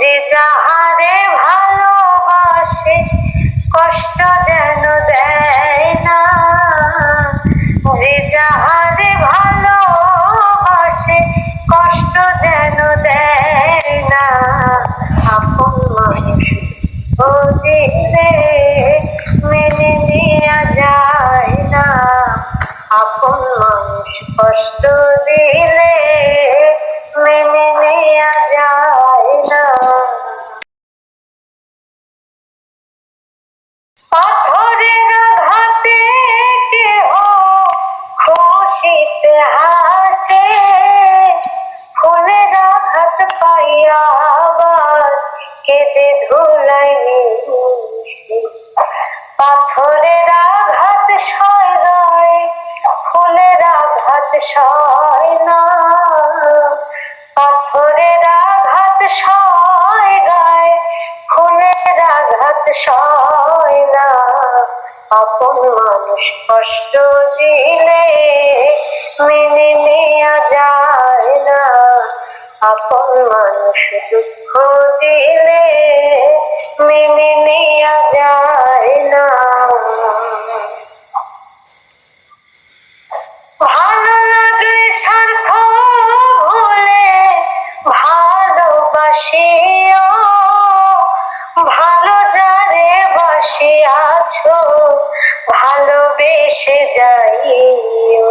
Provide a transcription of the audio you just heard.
যে যাহারে ভালোবাসে, কষ্ট যেন দেয় না। যে যাহারে ভালোবাসে, কষ্ট যেন দেয় না। আপন মানুষ ও দিলে মেনে যায় না। আপন মানুষ কষ্ট দিলে খুশিতে হাসে ফুলের আঘাত পাইয়া কেঁদে ধুলাই মিশে পাথরের আঘাত সয় নয় ফুলের আঘাত সয় না। পাথরের আঘাত সয় গায় ফুলের আঘাত সয় না। আপন মানুষ কষ্ট দিলে মেনে নেওয়া যায় না। আপন মানুষ দুঃখ দিলে মেনে নেওয়া যায় না। ভালো লাগলে স্বার্থ ভুলে ভালোবাসিও ভালো যারে বাসিয়াছো ভালোবেসে যাইও।